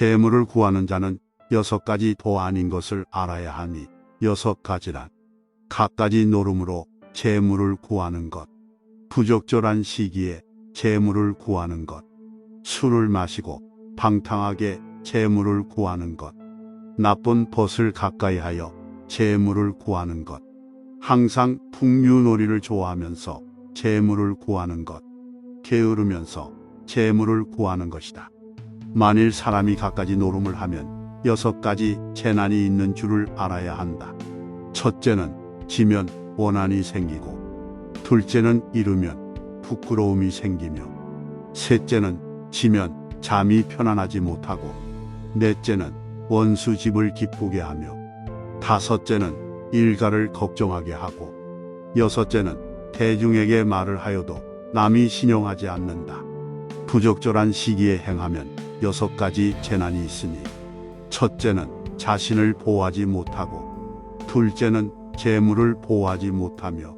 재물을 구하는 자는 여섯 가지 도 아닌 것을 알아야 하니 여섯 가지란 갖가지 노름으로 재물을 구하는 것, 부적절한 시기에 재물을 구하는 것, 술을 마시고 방탕하게 재물을 구하는 것, 나쁜 벗을 가까이 하여 재물을 구하는 것, 항상 풍류놀이를 좋아하면서 재물을 구하는 것, 게으르면서 재물을 구하는 것이다. 만일 사람이 갖가지 노름을 하면 여섯 가지 재난이 있는 줄을 알아야 한다. 첫째는 지면 원한이 생기고, 둘째는 잃으면 부끄러움이 생기며, 셋째는 지면 잠이 편안하지 못하고, 넷째는 원수 집을 기쁘게 하며, 다섯째는 일가를 걱정하게 하고, 여섯째는 대중에게 말을 하여도 남이 신용하지 않는다. 부적절한 시기에 행하면 여섯 가지 재난이 있으니, 첫째는 자신을 보호하지 못하고, 둘째는 재물을 보호하지 못하며,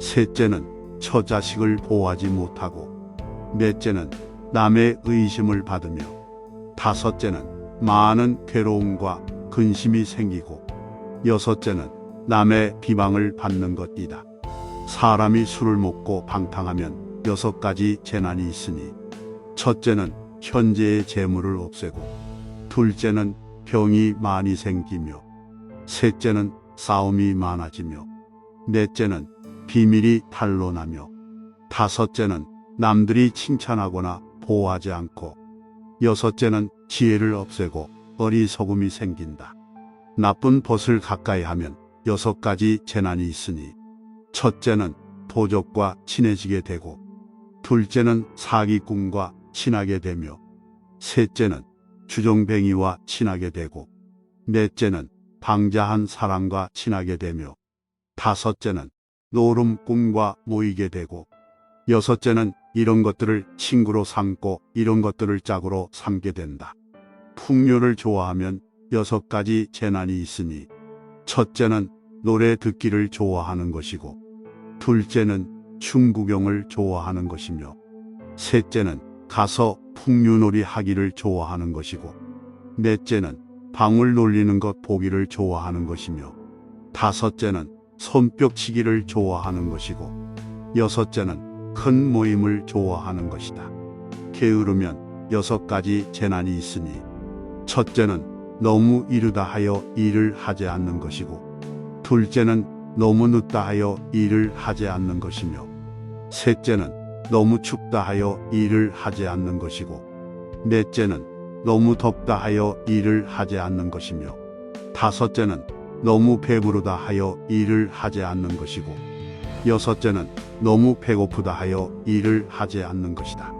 셋째는 처자식을 보호하지 못하고, 넷째는 남의 의심을 받으며, 다섯째는 많은 괴로움과 근심이 생기고, 여섯째는 남의 비방을 받는 것이다. 사람이 술을 먹고 방탕하면 여섯 가지 재난이 있으니, 첫째는 현재의 재물을 없애고, 둘째는 병이 많이 생기며, 셋째는 싸움이 많아지며, 넷째는 비밀이 탄로나며, 다섯째는 남들이 칭찬하거나 보호하지 않고, 여섯째는 지혜를 없애고 어리석음이 생긴다. 나쁜 벗을 가까이 하면 여섯 가지 재난이 있으니, 첫째는 도적과 친해지게 되고, 둘째는 사기꾼과 친하게 되며, 셋째는 주정뱅이와 친하게 되고, 넷째는 방자한 사람과 친하게 되며, 다섯째는 노름꾼과 모이게 되고, 여섯째는 이런 것들을 친구로 삼고 이런 것들을 짝으로 삼게 된다. 풍류를 좋아하면 여섯 가지 재난이 있으니, 첫째는 노래 듣기를 좋아하는 것이고, 둘째는 춤 구경을 좋아하는 것이며, 셋째는 가서 풍류놀이 하기를 좋아하는 것이고, 넷째는 방울 놀리는 것 보기를 좋아하는 것이며, 다섯째는 손뼉치기를 좋아하는 것이고, 여섯째는 큰 모임을 좋아하는 것이다. 게으르면 여섯 가지 재난이 있으니, 첫째는 너무 이르다 하여 일을 하지 않는 것이고, 둘째는 너무 늦다 하여 일을 하지 않는 것이며, 셋째는 너무 춥다 하여 일을 하지 않는 것이고, 넷째는 너무 덥다 하여 일을 하지 않는 것이며, 다섯째는 너무 배부르다 하여 일을 하지 않는 것이고, 여섯째는 너무 배고프다 하여 일을 하지 않는 것이다.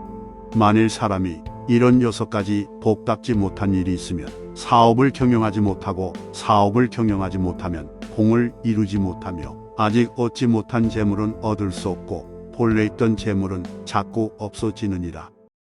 만일 사람이 이런 여섯 가지 복답지 못한 일이 있으면 사업을 경영하지 못하고 사업을 경영하지 못하면 공을 이루지 못하며 아직 얻지 못한 재물은 얻을 수 없고 본래 있던 재물은 자꾸 없어지느니라.